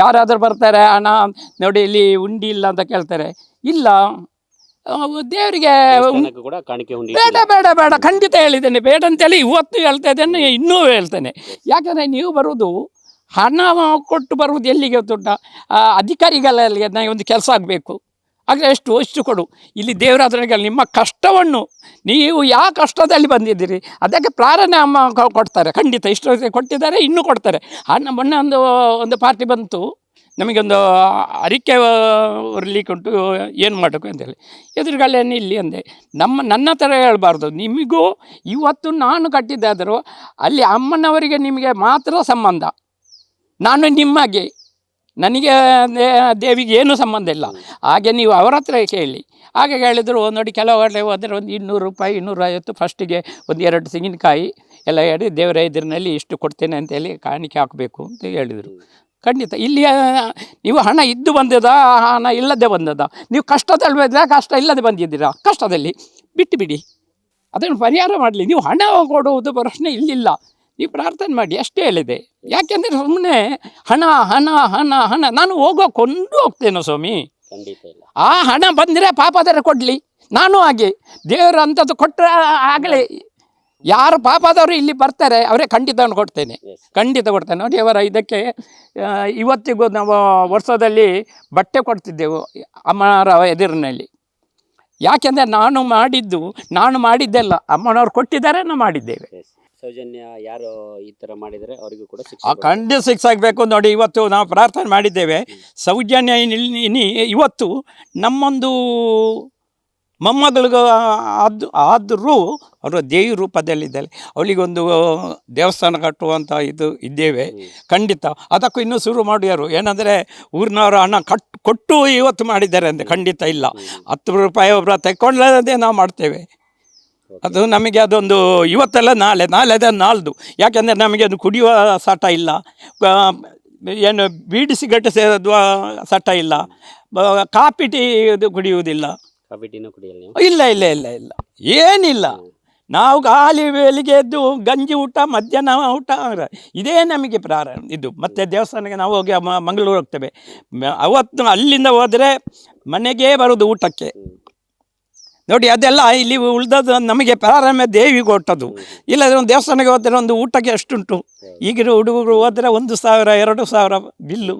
ಯಾರಾದರೂ ಬರ್ತಾರೆ ಅಣ್ಣ ನೋಡಿ ಇಲ್ಲಿ ಉಂಡಿ ಇಲ್ಲ ಅಂತ ಕೇಳ್ತಾರೆ. ಇಲ್ಲ ದೇವರಿಗೆ ಬೇಡ ಬೇಡ ಬೇಡ ಖಂಡಿತ ಹೇಳಿದ್ದೇನೆ. ಬೇಡ ಅಂತೇಳಿ ಇವತ್ತು ಹೇಳ್ತಾ ಇದ್ದೇನೆ ಇನ್ನೂ ಹೇಳ್ತೇನೆ. ಯಾಕಂದರೆ ನೀವು ಬರುವುದು ಹಣ ಕೊಟ್ಟು ಬರುವುದು ಎಲ್ಲಿಗೆ ದೊಡ್ಡ ಅಧಿಕಾರಿಗಳಲ್ಲಿ ನನಗೆ ಒಂದು ಕೆಲಸ ಆಗಬೇಕು. ಆಗ ಎಷ್ಟು ಎಷ್ಟು ಕೊಡು. ಇಲ್ಲಿ ದೇವರಾಧನೆಗೆ ನಿಮ್ಮ ಕಷ್ಟವನ್ನು ನೀವು ಯಾವ ಕಷ್ಟದಲ್ಲಿ ಬಂದಿದ್ದೀರಿ, ಅದಕ್ಕೆ ಪ್ರಾರಣೆ ಅಮ್ಮ ಕೊಡ್ತಾರೆ. ಖಂಡಿತ ಇಷ್ಟು ಕೊಟ್ಟಿದ್ದಾರೆ, ಇನ್ನೂ ಕೊಡ್ತಾರೆ. ನಮ್ಮ ಮೊನ್ನೆ ಒಂದು ಒಂದು ಪಾರ್ಟಿ ಬಂತು. ನಮಗೊಂದು ಅರಿಕೆ ಉರ್ಲಿಕ್ಕೆ ಉಂಟು, ಏನು ಮಾಡಬೇಕು ಅಂತೇಳಿ ಎದುರುಗಲ್ಲೇನು ಇಲ್ಲಿ ಅಂದೆ. ನಮ್ಮ, ನನ್ನ ಥರ ಹೇಳಬಾರ್ದು. ನಿಮಗೂ ಇವತ್ತು ನಾನು ಕಟ್ಟಿದ್ದಾದರೂ ಅಲ್ಲಿ ಅಮ್ಮನವರಿಗೆ ನಿಮಗೆ ಮಾತ್ರ ಸಂಬಂಧ. ನಾನು ನಿಮಗೆ ನನಗೆ ದೇವಿಗೆ ಏನೂ ಸಂಬಂಧ ಇಲ್ಲ. ಹಾಗೆ ನೀವು ಅವರ ಹತ್ರ ಕೇಳಿ. ಹಾಗೆ ಹೇಳಿದರು, ನೋಡಿ ಕೆಲವು ಕಡೆ ಹೋದರೆ ಒಂದು ಇನ್ನೂರು ರೂಪಾಯಿ ಇನ್ನೂರೈವತ್ತು ಫಸ್ಟಿಗೆ ಒಂದು ಎರಡು ತೆಂಗಿನಕಾಯಿ ಎಲ್ಲ ಹೇಳಿ, ದೇವರ ಎದುರಿನಲ್ಲಿ ಇಷ್ಟು ಕೊಡ್ತೇನೆ ಅಂತೇಳಿ ಕಾಣಿಕೆ ಹಾಕಬೇಕು ಅಂತ ಹೇಳಿದರು. ಖಂಡಿತ. ಇಲ್ಲಿ ನೀವು ಹಣ ಇದ್ದು ಬಂದದ? ಹಣ ಇಲ್ಲದೆ ಬಂದದ? ನೀವು ಕಷ್ಟದಲ್ಲಿ ಬಂದ ಕಷ್ಟ ಇಲ್ಲದೆ ಬಂದಿದ್ದೀರಾ? ಕಷ್ಟದಲ್ಲಿ. ಬಿಟ್ಟು ಬಿಡಿ. ಅದನ್ನು ಪರಿಹಾರ ಮಾಡಲಿ. ನೀವು ಹಣ ಕೊಡುವುದು ಪ್ರಶ್ನೆ ಇಲ್ಲಿಲ್ಲ. ನೀವು ಪ್ರಾರ್ಥನೆ ಮಾಡಿ ಅಷ್ಟೇ ಹೇಳಿದೆ. ಯಾಕೆಂದರೆ ಸುಮ್ಮನೆ ಹಣ ಹಣ ಹಣ ಹಣ ನಾನು ಹೋಗೋ ಕೊಂಡು ಹೋಗ್ತೇನೆ ಸ್ವಾಮಿ. ಖಂಡಿತ ಇಲ್ಲ. ಆ ಹಣ ಬಂದರೆ ಪಾಪದರ ಕೊಡಲಿ. ನಾನು ಹಾಗೆ. ದೇವರು ಅಂಥದ್ದು ಕೊಟ್ಟರೆ ಆಗಲೇ. ಯಾರು ಪಾಪದವರು ಇಲ್ಲಿ ಬರ್ತಾರೆ ಅವರೇ ಖಂಡಿತ ಕೊಡ್ತೇನೆ. ಖಂಡಿತ ಕೊಡ್ತೇನೆ. ನೋಡಿ ಅವರ ಇದಕ್ಕೆ ಇವತ್ತಿಗೂ ನಾವು ವರ್ಷದಲ್ಲಿ ಬಟ್ಟೆ ಕೊಡ್ತಿದ್ದೆವು ಅಮ್ಮನವರ ಎದುರಿನಲ್ಲಿ. ಯಾಕೆಂದರೆ ನಾನು ಮಾಡಿದ್ದು ನಾನು ಮಾಡಿದ್ದೆಲ್ಲ ಅಮ್ಮನವ್ರು ಕೊಟ್ಟಿದ್ದಾರೆ ನಾವು ಮಾಡಿದ್ದೇವೆ. ಸೌಜನ್ಯ ಯಾರು ಈ ತರ ಮಾಡಿದರೆ ಅವರಿಗೂ ಕೂಡ ಶಿಕ್ಷೆ ಆ ಖಂಡಿತ ಸಿಕ್ಸ್ ಆಗಬೇಕು ನೋಡಿ ಇವತ್ತು ನಾವು ಪ್ರಾರ್ಥನೆ ಮಾಡಿದ್ದೇವೆ. ಸೌಜನ್ಯ ಇನ್- ಇನಿ ಇವತ್ತು ನಮ್ಮೊಂದು ಮೊಮ್ಮಗಳಿಗೂ ಅದು ಆದರೂ ಅವರು ದೇವಿ ರೂಪದಲ್ಲಿದ್ದಾರೆ ಅವಳಿಗೊಂದು ದೇವಸ್ಥಾನ ಕಟ್ಟುವಂಥ ಇದು ಇದ್ದೇವೆ. ಖಂಡಿತ. ಅದಕ್ಕೂ ಇನ್ನೂ ಶುರು ಮಾಡ್ಯಾರು. ಏನಂದರೆ ಊರಿನವರು ಹಣ ಕಟ್ ಕೊಟ್ಟು ಇವತ್ತು ಮಾಡಿದ್ದಾರೆ ಅಂದರೆ ಖಂಡಿತ ಇಲ್ಲ. ಹತ್ತು ರೂಪಾಯಿ ಒಬ್ಬರ ತೆಕ್ಕೊಳ್ಳದೆ ನಾವು ಮಾಡ್ತೇವೆ. ಅದು ನಮಗೆ ಅದೊಂದು ಇವತ್ತೆಲ್ಲ ನಾಳೆ ನಾಳೆ ಅದೇ ನಾಳ್ದು. ಯಾಕೆಂದರೆ ನಮಗೆ ಅದು ಕುಡಿಯುವ ಸಟ ಇಲ್ಲ. ಏನು ಬೀಡಿ ಸಿಗರೇಟ್ ಸೇರೋದು ಸಟ ಇಲ್ಲ. ಕಾಪಿ ಟೀ ಇದು ಕುಡಿಯುವುದಿಲ್ಲ. ಕಾಫಿ ಟೀನೂ ಕುಡಿಯಲ್ಲ ಇಲ್ಲ ಇಲ್ಲ ಇಲ್ಲ ಇಲ್ಲ. ಏನಿಲ್ಲ. ನಾವು ಖಾಲಿ ಬೆಳಿಗ್ಗೆ ಎದ್ದು ಗಂಜಿ ಊಟ ಮಧ್ಯಾಹ್ನ ಊಟ ಇದೇ ನಮಗೆ ಪ್ರಾರಂಭ ಇದು. ಮತ್ತೆ ದೇವಸ್ಥಾನಕ್ಕೆ ನಾವು ಹೋಗಿ ಮಂಗಳೂರು ಹೋಗ್ತೇವೆ. ಮ- ಅವತ್ತು ಅಲ್ಲಿಂದ ಹೋದರೆ ಮನೆಗೇ ಬರೋದು ಊಟಕ್ಕೆ. ನೋಡಿ ಅದೆಲ್ಲ ಇಲ್ಲಿ ಉಳ್ದದ್ದು ನಮಗೆ ಪ್ರಾರಂಭ ದೇವಿ ಕೊಟ್ಟದ್ದು. ಇಲ್ಲದ್ರೆ ಒಂದು ದೇವಸ್ಥಾನಕ್ಕೆ ಹೋದರೆ ಒಂದು ಊಟಕ್ಕೆ ಅಷ್ಟುಂಟು. ಈಗಿನ ಹುಡುಗರು ಹೋದರೆ ಒಂದು ಸಾವಿರ ಎರಡು ಸಾವಿರ ಬಿಲ್ಲು.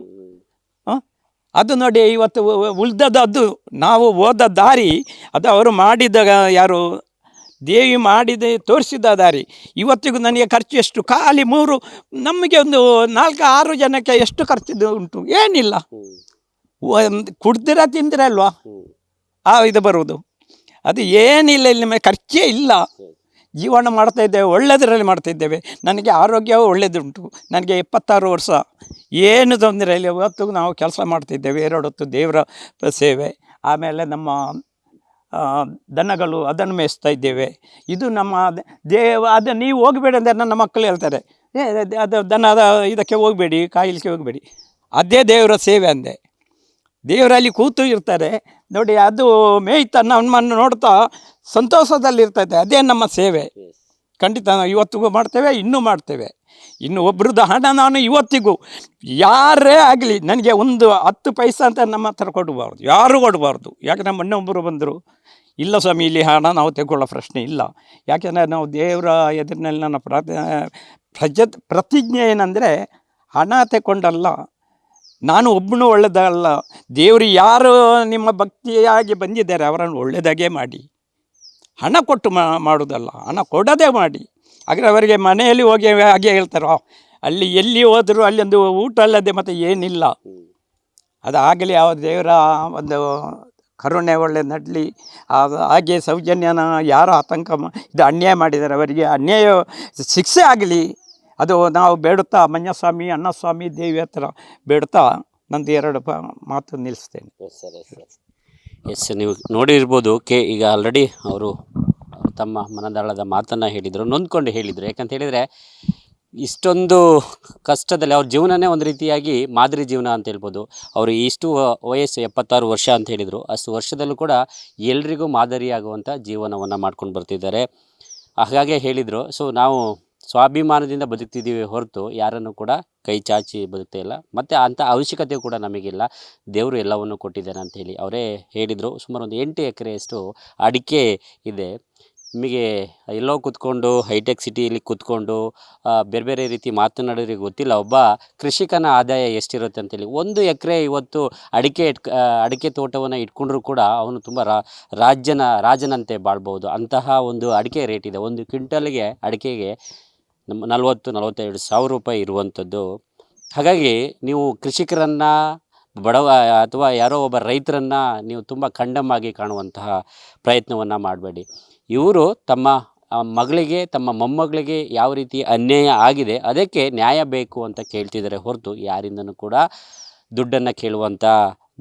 ಅದು ನೋಡಿ ಇವತ್ತು ಉಳ್ದದ್ದು ಅದು ನಾವು ಹೋದ ದಾರಿ ಅದು ಅವರು ಮಾಡಿದ ಯಾರು ದೇವಿ ಮಾಡಿದ ತೋರಿಸಿದ ದಾರಿ. ಇವತ್ತಿಗೂ ನನಗೆ ಖರ್ಚು ಎಷ್ಟು? ಖಾಲಿ ಮೂರು ನಮಗೆ ಒಂದು ನಾಲ್ಕು ಆರು ಜನಕ್ಕೆ ಎಷ್ಟು ಖರ್ಚಿದ್ದು ಉಂಟು? ಏನಿಲ್ಲ. ಕುಡ್ದಿರ ತಿಂದಿರಲ್ವಾ? ಆ ಇದು ಬರುವುದು. ಅದು ಏನಿಲ್ಲ, ಇಲ್ಲಿ ನಿಮಗೆ ಖರ್ಚೇ ಇಲ್ಲ. ಜೀವನ ಮಾಡ್ತಾ ಇದ್ದೇವೆ ಒಳ್ಳೆಯದರಲ್ಲಿ ಮಾಡ್ತಾ ಇದ್ದೇವೆ. ನನಗೆ ಆರೋಗ್ಯವೂ ಒಳ್ಳೆಯದುಂಟು ನನಗೆ ಎಪ್ಪತ್ತಾರು ವರ್ಷ. ಏನು ತೊಂದರೆ ಇಲ್ಲ. ಇವತ್ತು ನಾವು ಕೆಲಸ ಮಾಡ್ತಿದ್ದೇವೆ ಎರಡು ಹೊತ್ತು ದೇವರ ಸೇವೆ. ಆಮೇಲೆ ನಮ್ಮ ದನಗಳು ಅದನ್ನು ಮೇಯಿಸ್ತಾ ಇದ್ದೇವೆ. ಇದು ನಮ್ಮ ದೇವ, ಅದು ನೀವು ಹೋಗಬೇಡಿ ಅಂದರೆ ನನ್ನ ಮಕ್ಕಳು ಹೇಳ್ತಾರೆ. ಏ, ಅದು- ದನದ ಇದಕ್ಕೆ ಹೋಗಬೇಡಿ ಕಾಯಿಲಿಕ್ಕೆ ಹೋಗಬೇಡಿ. ಅದೇ ದೇವರ ಸೇವೆ ಅಂದೆ. ದೇವರಲ್ಲಿ ಕೂತು ಇರ್ತಾರೆ. ನೋಡಿ ಅದು ಮೇಯ್ತಾ ನಮ್ಮನ್ನು ನೋಡ್ತಾ ಸಂತೋಷದಲ್ಲಿರ್ತದೆ. ಅದೇ ನಮ್ಮ ಸೇವೆ. ಖಂಡಿತ ನಾವು ಇವತ್ತಿಗೂ ಮಾಡ್ತೇವೆ ಇನ್ನೂ ಮಾಡ್ತೇವೆ. ಇನ್ನು ಒಬ್ರದ್ದು ಹಣ ನಾನು ಇವತ್ತಿಗೂ. ಯಾರೇ ಆಗಲಿ ನನಗೆ ಒಂದು ಹತ್ತು ಪೈಸ ಅಂತ ನಮ್ಮ ಹತ್ರ ಕೊಡಬಾರ್ದು ಯಾರೂ ಕೊಡಬಾರ್ದು. ಯಾಕೆ ನಮ್ಮ ಮೊನ್ನೆ ಬಂದರು ಇಲ್ಲ ಸ್ವಾಮಿ ಇಲ್ಲಿ ಹಣ ನಾವು ತೆಗೊಳ್ಳೋ ಪ್ರಶ್ನೆ ಇಲ್ಲ. ಯಾಕೆಂದರೆ ನಾವು ದೇವರ ಎದುರಿನಲ್ಲಿ ನನ್ನ ಪ್ರತಿ ಪ್ರಜ ಪ್ರತಿಜ್ಞೆ ಏನಂದರೆ ಹಣ ತೆಕೊಂಡಲ್ಲ ನಾನು ಒಬ್ಬನು ಒಳ್ಳೆಯದಲ್ಲ ದೇವರು ಯಾರು ನಿಮ್ಮ ಭಕ್ತಿಯಾಗಿ ಬಂದಿದ್ದಾರೆ, ಅವರನ್ನು ಒಳ್ಳೆಯದಾಗೇ ಮಾಡಿ. ಹಣ ಕೊಟ್ಟು ಮಾಡೋದಲ್ಲ, ಹಣ ಕೊಡೋದೇ ಮಾಡಿ. ಆದರೆ ಅವರಿಗೆ ಮನೆಯಲ್ಲಿ ಹೋಗಿ ಹಾಗೆ ಹೇಳ್ತಾರೋ ಅಲ್ಲಿ ಎಲ್ಲಿ ಹೋದರೂ ಅಲ್ಲೊಂದು ಊಟ ಅಲ್ಲದೆ ಮತ್ತು ಏನಿಲ್ಲ. ಅದು ಆಗಲಿ ಆ ದೇವರ ಒಂದು ಕರುಣೆ ಒಳ್ಳೆ ನಡಲಿ ಹಾಗೆ ಸೌಜನ್ಯನ ಯಾರು ಆತಂಕ ಇದು ಅನ್ಯಾಯ ಮಾಡಿದ್ದಾರೆ, ಅವರಿಗೆ ಅನ್ಯಾಯ, ಶಿಕ್ಷೆ ಆಗಲಿ. ಅದು ನಾವು ಬೇಡುತ್ತಾ ಮಂಜಸ್ವಾಮಿ ಅಣ್ಣಸ್ವಾಮಿ, ದೇವಿ ಹತ್ರ ಬೇಡುತ್ತಾ ನಂದು ಎರಡು ಮಾತು ನಿಲ್ಲಿಸ್ತೇನೆ. ಎಸ್ ಸರ್ ಎಸ್, ನೀವು ನೋಡಿರ್ಬೋದು ಕೆ, ಈಗ ಆಲ್ರೆಡಿ ಅವರು ತಮ್ಮ ಮನದಾಳದ ಮಾತನ್ನು ಹೇಳಿದರು. ನೊಂದ್ಕೊಂಡು ಹೇಳಿದರು. ಯಾಕಂತ ಹೇಳಿದರೆ, ಇಷ್ಟೊಂದು ಕಷ್ಟದಲ್ಲಿ ಅವ್ರ ಜೀವನನೇ ಒಂದು ರೀತಿಯಾಗಿ ಮಾದರಿ ಜೀವನ ಅಂತ ಹೇಳ್ಬೋದು. ಅವರು ಇಷ್ಟು ವಯಸ್ಸು ಎಪ್ಪತ್ತಾರು ವರ್ಷ ಅಂತ ಹೇಳಿದರು. ಅಷ್ಟು ವರ್ಷದಲ್ಲೂ ಕೂಡ ಎಲ್ರಿಗೂ ಮಾದರಿಯಾಗುವಂಥ ಜೀವನವನ್ನು ಮಾಡ್ಕೊಂಡು ಬರ್ತಿದ್ದಾರೆ. ಹಾಗಾಗಿ ಹೇಳಿದರು. ಸೊ ನಾವು ಸ್ವಾಭಿಮಾನದಿಂದ ಬದುಕ್ತಿದ್ದೀವಿ ಹೊರತು ಯಾರನ್ನು ಕೂಡ ಕೈ ಚಾಚಿ ಬದುಕ್ತಾ ಇಲ್ಲ. ಮತ್ತು ಅಂಥ ಅವಶ್ಯಕತೆ ಕೂಡ ನಮಗಿಲ್ಲ. ದೇವರು ಎಲ್ಲವನ್ನು ಕೊಟ್ಟಿದ್ದಾನೆ ಅಂತ ಅವರೇ ಹೇಳಿದರು. ಸುಮಾರು ಒಂದು ಎಂಟು ಎಕರೆಯಷ್ಟು ಅಡಿಕೆ ಇದೆ. ನಿಮಗೆ ಎಲ್ಲೋ ಕೂತ್ಕೊಂಡು, ಹೈಟೆಕ್ ಸಿಟಿಯಲ್ಲಿ ಕೂತ್ಕೊಂಡು ಬೇರೆ ಬೇರೆ ರೀತಿ ಮಾತನಾಡೋರಿಗೆ ಗೊತ್ತಿಲ್ಲ. ಒಬ್ಬ ಕೃಷಿಕನ ಆದಾಯ ಎಷ್ಟಿರುತ್ತೆ ಅಂತೇಳಿ ಒಂದು ಎಕರೆ ಇವತ್ತು ಅಡಿಕೆ ಇಟ್ಕ ಅಡಿಕೆ ತೋಟವನ್ನು ಇಟ್ಕೊಂಡ್ರೂ ಕೂಡ ಅವನು ತುಂಬ ರಾಜ್ಯನ, ರಾಜನಂತೆ ಬಾಳ್ಬೋದು. ಅಂತಹ ಒಂದು ಅಡಿಕೆ ರೇಟ್ ಇದೆ. ಒಂದು ಕ್ವಿಂಟಲ್ಗೆ ಅಡಿಕೆಗೆ ನಮ್ಮ ನಲ್ವತ್ತು, ನಲವತ್ತೆರಡು ಸಾವಿರ ರೂಪಾಯಿ ಇರುವಂಥದ್ದು. ಹಾಗಾಗಿ ನೀವು ಕೃಷಿಕರನ್ನು ಬಡವ ಅಥವಾ ಯಾರೋ ಒಬ್ಬ ರೈತರನ್ನು ನೀವು ತುಂಬ ಖಂಡಮಾಗಿ ಕಾಣುವಂತಹ ಪ್ರಯತ್ನವನ್ನು ಮಾಡಬೇಡಿ. ಇವರು ತಮ್ಮ ಮಗಳಿಗೆ, ತಮ್ಮ ಮೊಮ್ಮಗಳಿಗೆ ಯಾವ ರೀತಿ ಅನ್ಯಾಯ ಆಗಿದೆ, ಅದಕ್ಕೆ ನ್ಯಾಯ ಬೇಕು ಅಂತ ಕೇಳ್ತಿದ್ದಾರೆ ಹೊರತು ಯಾರಿಂದನೂ ಕೂಡ ದುಡ್ಡನ್ನು ಕೇಳುವಂಥ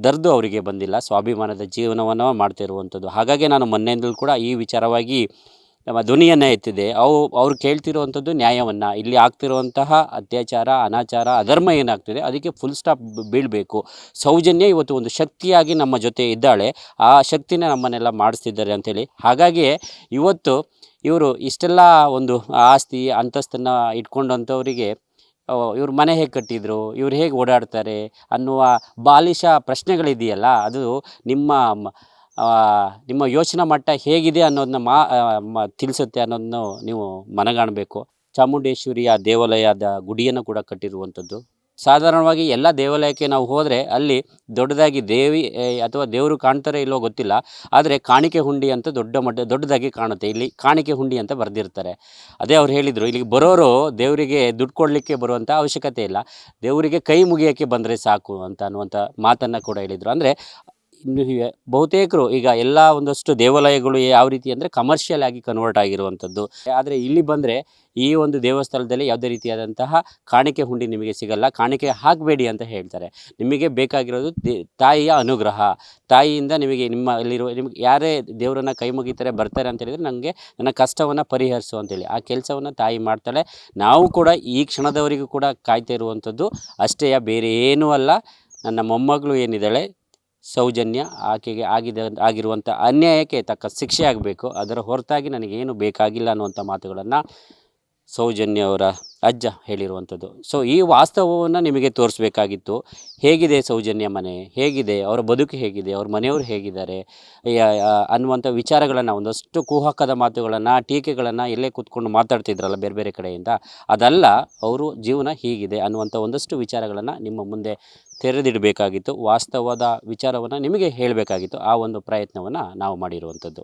ದರ್ದು ಅವರಿಗೆ ಬಂದಿಲ್ಲ. ಸ್ವಾಭಿಮಾನದ ಜೀವನವನ್ನು ಮಾಡ್ತಿರುವಂಥದ್ದು. ಹಾಗಾಗಿ ನಾನು ಮೊನ್ನೆಯಿಂದಲೂ ಕೂಡ ಈ ವಿಚಾರವಾಗಿ ನಮ್ಮ ಧ್ವನಿಯನ್ನು ಎತ್ತಿದೆ. ಅವು, ಅವ್ರು ಕೇಳ್ತಿರುವಂಥದ್ದು ನ್ಯಾಯವನ್ನು. ಇಲ್ಲಿ ಆಗ್ತಿರುವಂತಹ ಅತ್ಯಾಚಾರ, ಅನಾಚಾರ, ಅಧರ್ಮ ಏನಾಗ್ತಿದೆ, ಅದಕ್ಕೆ ಫುಲ್ ಸ್ಟಾಪ್ ಬೀಳಬೇಕು. ಸೌಜನ್ಯ ಇವತ್ತು ಒಂದು ಶಕ್ತಿಯಾಗಿ ನಮ್ಮ ಜೊತೆ ಇದ್ದಾಳೆ. ಆ ಶಕ್ತಿನ ನಮ್ಮನ್ನೆಲ್ಲ ಮಾಡಿಸ್ತಿದ್ದಾರೆ ಅಂಥೇಳಿ. ಹಾಗಾಗಿ ಇವತ್ತು ಇವರು ಇಷ್ಟೆಲ್ಲ ಒಂದು ಆಸ್ತಿ, ಅಂತಸ್ತನ್ನು ಇಟ್ಕೊಂಡಂಥವರಿಗೆ ಇವ್ರ ಮನೆ ಹೇಗೆ ಕಟ್ಟಿದ್ರು, ಇವ್ರು ಹೇಗೆ ಓಡಾಡ್ತಾರೆ ಅನ್ನುವ ಬಾಲಿಶ ಪ್ರಶ್ನೆಗಳಿದೆಯಲ್ಲ, ಅದು ನಿಮ್ಮ ನಿಮ್ಮ ಯೋಚನಾ ಮಟ್ಟ ಹೇಗಿದೆ ಅನ್ನೋದನ್ನ ಮಾ ತಿಳಿಸುತ್ತೆ ಅನ್ನೋದನ್ನು ನೀವು ಮನಗಾಣಬೇಕು. ಚಾಮುಂಡೇಶ್ವರಿಯ ದೇವಾಲಯದ ಗುಡಿಯನ್ನು ಕೂಡ ಕಟ್ಟಿರುವಂಥದ್ದು. ಸಾಧಾರಣವಾಗಿ ಎಲ್ಲ ದೇವಾಲಯಕ್ಕೆ ನಾವು ಹೋದರೆ ಅಲ್ಲಿ ದೊಡ್ಡದಾಗಿ ದೇವಿ ಅಥವಾ ದೇವರು ಕಾಣ್ತಾರೆ ಇಲ್ಲೋ ಗೊತ್ತಿಲ್ಲ. ಆದರೆ ಕಾಣಿಕೆ ಹುಂಡಿ ಅಂತ ದೊಡ್ಡ ಮಟ್ಟ, ದೊಡ್ಡದಾಗಿ ಕಾಣುತ್ತೆ. ಇಲ್ಲಿ ಕಾಣಿಕೆ ಹುಂಡಿ ಅಂತ ಬರೆದಿರ್ತಾರೆ. ಅದೇ ಅವ್ರು ಹೇಳಿದರು, ಇಲ್ಲಿಗೆ ಬರೋರು ದೇವರಿಗೆ ದುಡ್ಡು ಕೊಡಲಿಕ್ಕೆ ಬರುವಂಥ ಅವಶ್ಯಕತೆ ಇಲ್ಲ. ದೇವರಿಗೆ ಕೈ ಮುಗಿಯೋಕ್ಕೆ ಬಂದರೆ ಸಾಕು ಅಂತ ಅನ್ನುವಂಥ ಮಾತನ್ನು ಕೂಡ ಹೇಳಿದರು. ಅಂದರೆ ಹೀಗೆ ಬಹುತೇಕರು ಈಗ ಎಲ್ಲ ಒಂದಷ್ಟು ದೇವಾಲಯಗಳು ಯಾವ ರೀತಿ ಅಂದರೆ ಕಮರ್ಷಿಯಲ್ ಆಗಿ ಕನ್ವರ್ಟ್ ಆಗಿರುವಂಥದ್ದು. ಆದರೆ ಇಲ್ಲಿ ಬಂದರೆ ಈ ಒಂದು ದೇವಸ್ಥಾನದಲ್ಲಿ ಯಾವುದೇ ರೀತಿಯಾದಂತಹ ಕಾಣಿಕೆ ಹುಂಡಿ ನಿಮಗೆ ಸಿಗಲ್ಲ. ಕಾಣಿಕೆ ಹಾಕಬೇಡಿ ಅಂತ ಹೇಳ್ತಾರೆ. ನಿಮಗೆ ಬೇಕಾಗಿರೋದು ತಾಯಿಯ ಅನುಗ್ರಹ. ತಾಯಿಯಿಂದ ನಿಮಗೆ ನಿಮ್ಮ ಅಲ್ಲಿರುವ ನಿಮ್ಗೆ ಯಾರೇ ದೇವರನ್ನ ಕೈ ಮುಗಿತಾರೆ, ಬರ್ತಾರೆ ಅಂತ ಹೇಳಿದರೆ ನನಗೆ ನನ್ನ ಕಷ್ಟವನ್ನು ಪರಿಹರಿಸು ಅಂತೇಳಿ ಆ ಕೆಲಸವನ್ನು ತಾಯಿ ಮಾಡ್ತಾಳೆ. ನಾವು ಕೂಡ ಈ ಕ್ಷಣದವರೆಗೂ ಕೂಡ ಕಾಯ್ತಾ ಇರುವಂಥದ್ದು ಅಷ್ಟೇ ಬೇರೆ ಏನೂ ಅಲ್ಲ. ನನ್ನ ಮೊಮ್ಮಗಳು ಏನಿದ್ದಾಳೆ ಸೌಜನ್ಯ ಆಕೆಗೆ ಆಗಿದ ಆಗಿರುವಂಥ ಅನ್ಯಾಯಕ್ಕೆ ತಕ್ಕ ಶಿಕ್ಷೆ ಆಗಬೇಕು. ಅದರ ಹೊರತಾಗಿ ನನಗೇನು ಬೇಕಾಗಿಲ್ಲ ಅನ್ನುವಂಥ ಮಾತುಗಳನ್ನು ಸೌಜನ್ಯ ಅವರ ಅಜ್ಜ ಹೇಳಿರುವಂಥದ್ದು. ಸೊ ಈ ವಾಸ್ತವವನ್ನು ನಿಮಗೆ ತೋರಿಸ್ಬೇಕಾಗಿತ್ತು. ಹೇಗಿದೆ ಸೌಜನ್ಯ ಮನೆ? ಹೇಗಿದೆ? ಅವರ ಬದುಕು ಹೇಗಿದೆ? ಅವ್ರ ಮನೆಯವರು ಹೇಗಿದ್ದಾರೆ? ಅನ್ನುವಂಥ ವಿಚಾರಗಳನ್ನು, ಒಂದಷ್ಟು ಕುಹಕದ ಮಾತುಗಳನ್ನು, ಟೀಕೆಗಳನ್ನು ಇಲ್ಲೇ ಕೂತ್ಕೊಂಡು ಮಾತಾಡ್ತಿದ್ರಲ್ಲ ಬೇರೆ ಬೇರೆ ಕಡೆಯಿಂದ. ಅದಲ್ಲ, ಅವರು ಜೀವನ ಹೀಗಿದೆ ಅನ್ನುವಂಥ ಒಂದಷ್ಟು ವಿಚಾರಗಳನ್ನು ನಿಮ್ಮ ಮುಂದೆ ತೆರೆದಿಡಬೇಕಾಗಿತ್ತು. ವಾಸ್ತವದ ವಿಚಾರವನ್ನು ನಿಮಗೆ ಹೇಳಬೇಕಾಗಿತ್ತು. ಆ ಒಂದು ಪ್ರಯತ್ನವನ್ನು ನಾವು ಮಾಡಿರುವಂಥದ್ದು.